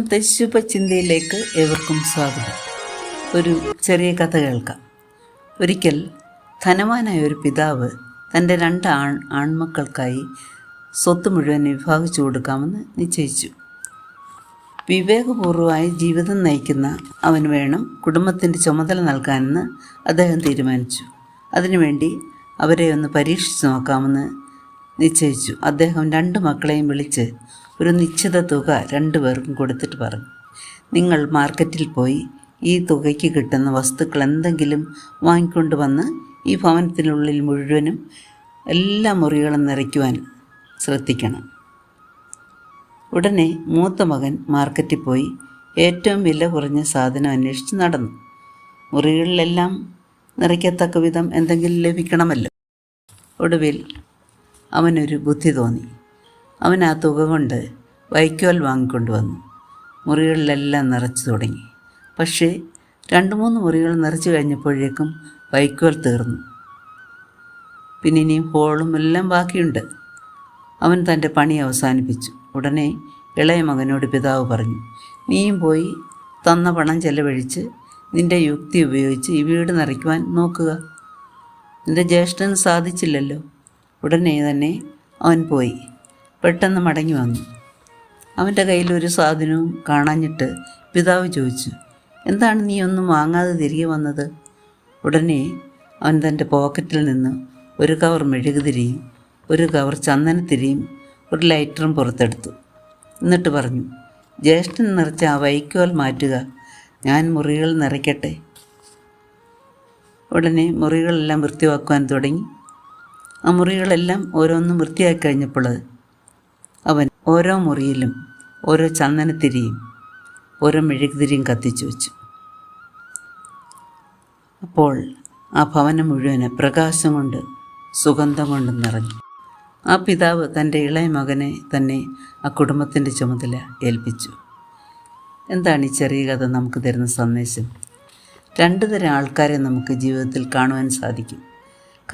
ഇന്നത്തെ ശുഭചിന്തയിലേക്ക് ഏവർക്കും സ്വാഗതം. ഒരു ചെറിയ കഥ കേൾക്കാം. ഒരിക്കൽ ധനവാനായ ഒരു പിതാവ് തന്റെ രണ്ട് ആൺ ആൺമക്കൾക്കായി സ്വത്ത് മുഴുവൻ വിഭാഗിച്ചു കൊടുക്കാമെന്ന് നിശ്ചയിച്ചു. വിവേകപൂർവമായി ജീവിതം നയിക്കുന്ന അവൻ വേണം കുടുംബത്തിന്റെ ചുമതല നൽകാനെന്ന് അദ്ദേഹം തീരുമാനിച്ചു. അതിനുവേണ്ടി അവരെ ഒന്ന് പരീക്ഷിച്ച് നോക്കാമെന്ന് നിശ്ചയിച്ചു. അദ്ദേഹം രണ്ട് മക്കളെയും വിളിച്ച് ഒരു നിശ്ചിത തുക രണ്ടുപേർക്കും കൊടുത്തിട്ട് പറഞ്ഞു. നിങ്ങൾ മാർക്കറ്റിൽ പോയി ഈ തുകയ്ക്ക് കിട്ടുന്ന വസ്തുക്കൾ എന്തെങ്കിലും വാങ്ങിക്കൊണ്ട് വന്ന് ഈ ഭവനത്തിനുള്ളിൽ മുഴുവനും എല്ലാ മുറികളും നിറയ്ക്കുവാൻ ശ്രദ്ധിക്കണം. ഉടനെ മൂത്ത മകൻ മാർക്കറ്റിൽ പോയി ഏറ്റവും വില കുറഞ്ഞ സാധനം അന്വേഷിച്ച് നടന്നു. മുറികളിലെല്ലാം നിറയ്ക്കത്തക്ക വിധം എന്തെങ്കിലും ലഭിക്കണമല്ലോ. ഒടുവിൽ അവനൊരു ബുദ്ധി തോന്നി. അവൻ ആ തുക കൊണ്ട് വൈക്കോൽ വാങ്ങിക്കൊണ്ടുവന്നു മുറികളിലെല്ലാം നിറച്ചു തുടങ്ങി. പക്ഷേ രണ്ട് മൂന്ന് മുറികൾ നിറച്ചു കഴിഞ്ഞപ്പോഴേക്കും വൈക്കോൽ തീർന്നു. പിന്നെ ഇനിയും ഹോളും എല്ലാം ബാക്കിയുണ്ട്. അവൻ തന്റെ പണി അവസാനിപ്പിച്ചു. ഉടനെ ഇളയ മകനോട് പിതാവ് പറഞ്ഞു നീയും പോയി തന്ന പണം ചെലവഴിച്ച് നിന്റെ യുക്തി ഉപയോഗിച്ച് ഈ വീട് നിറയ്ക്കുവാൻ നോക്കുക. നിന്റെ ജ്യേഷ്ഠന് സാധിച്ചില്ലല്ലോ. ഉടനെ തന്നെ അവൻ പോയി. പെട്ടെന്ന് മടങ്ങി വന്നു. അവന്റെ കയ്യിൽ ഒരു സാധനവും കാണാഞ്ഞിട്ട് പിതാവ് ചോദിച്ചു എന്താണ് നീ ഒന്നും വാങ്ങാതെ തിരികെ വന്നത്? ഉടനെ അവൻ തന്റെ പോക്കറ്റിൽ നിന്ന് ഒരു കവർ മെഴുകുതിരിയും ഒരു കവർ ചന്ദനത്തിരിയും ഒരു ലൈറ്ററും പുറത്തെടുത്തു. എന്നിട്ട് പറഞ്ഞു ജ്യേഷ്ഠൻ നിറച്ച ആ വൈക്കോൽ മാറ്റുക. ഞാൻ മുറികൾ നിറയ്ക്കട്ടെ. ഉടനെ മുറികളെല്ലാം വൃത്തിയാക്കുവാൻ തുടങ്ങി. ആ മുറികളെല്ലാം ഓരോന്നും വൃത്തിയാക്കി കഴിഞ്ഞപ്പോൾ അവൻ ഓരോ മുറിയിലും ഓരോ ചന്ദനത്തിരിയും ഓരോ മെഴുകുതിരിയും കത്തിച്ചു വെച്ചു. അപ്പോൾ ആ ഭവനം മുഴുവൻ പ്രകാശം കൊണ്ട് സുഗന്ധം കൊണ്ട് നിറഞ്ഞു. ആ പിതാവ് തന്റെ ഇളയ മകനെ തന്നെ ആ കുടുംബത്തിന്റെ ചുമതല ഏൽപ്പിച്ചു. എന്താണ് ഈ ചെറിയ കഥ നമുക്ക് തരുന്ന സന്ദേശം? രണ്ടു തരം ആൾക്കാരെ നമുക്ക് ജീവിതത്തിൽ കാണുവാൻ സാധിക്കും.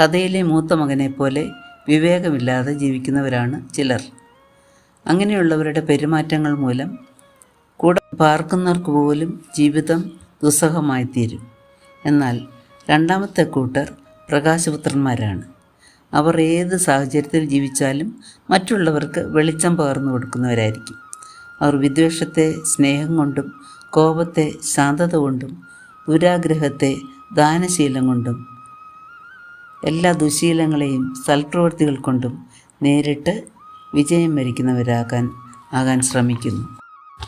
കഥയിലെ മൂത്ത മകനെപ്പോലെ പോലെ വിവേകമില്ലാതെ ജീവിക്കുന്നവരാണ് ചിലർ. അങ്ങനെയുള്ളവരുടെ പെരുമാറ്റങ്ങൾ മൂലം കൂടെ പാർക്കുന്നവർക്ക് പോലും ജീവിതം ദുസ്സഹമായിത്തീരും. എന്നാൽ രണ്ടാമത്തെ കൂട്ടർ പ്രകാശപുത്രന്മാരാണ്. അവർ ഏത് സാഹചര്യത്തിൽ ജീവിച്ചാലും മറ്റുള്ളവർക്ക് വെളിച്ചം പകർന്നു കൊടുക്കുന്നവരായിരിക്കും. അവർ വിദ്വേഷത്തെ സ്നേഹം കൊണ്ടും കോപത്തെ ശാന്തത കൊണ്ടും ദുരാഗ്രഹത്തെ ദാനശീലം കൊണ്ടും എല്ലാ ദുശീലങ്ങളെയും സൽപ്രവൃത്തികൾ കൊണ്ടും നേരിട്ട് വിജയം വരിക്കുന്നവരാകാൻ ആകാൻ ശ്രമിക്കുന്നു.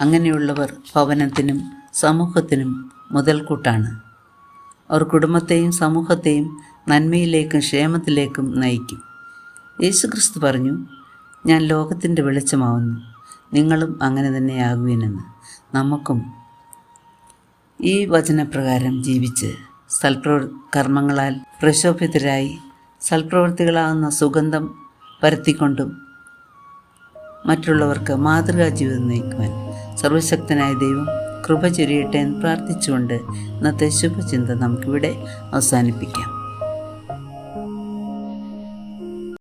അങ്ങനെയുള്ളവർ ഭവനത്തിനും സമൂഹത്തിനും മുതൽക്കൂട്ടാണ്. അവർ കുടുംബത്തെയും സമൂഹത്തെയും നന്മയിലേക്കും ക്ഷേമത്തിലേക്കും നയിക്കും. യേശുക്രിസ്തു പറഞ്ഞു ഞാൻ ലോകത്തിന്റെ വെളിച്ചമാവുന്നു. നിങ്ങളും അങ്ങനെ തന്നെയാകുവിനെന്ന് നമുക്കും ഈ വചനപ്രകാരം ജീവിച്ച് സൽപ്രവർ കർമ്മങ്ങളാൽ പ്രശോഭിതരായി സൽപ്രവൃത്തികളാകുന്ന സുഗന്ധം പരത്തിക്കൊണ്ടും മറ്റുള്ളവർക്ക് മാതൃകാ ജീവിതം നയിക്കുവാൻ സർവശക്തനായ ദൈവം കൃപ ചൊരിയട്ടെ എന്ന് പ്രാർത്ഥിച്ചുകൊണ്ട് ഇന്നത്തെ ശുഭചിന്ത നമുക്കിവിടെ അവസാനിപ്പിക്കാം.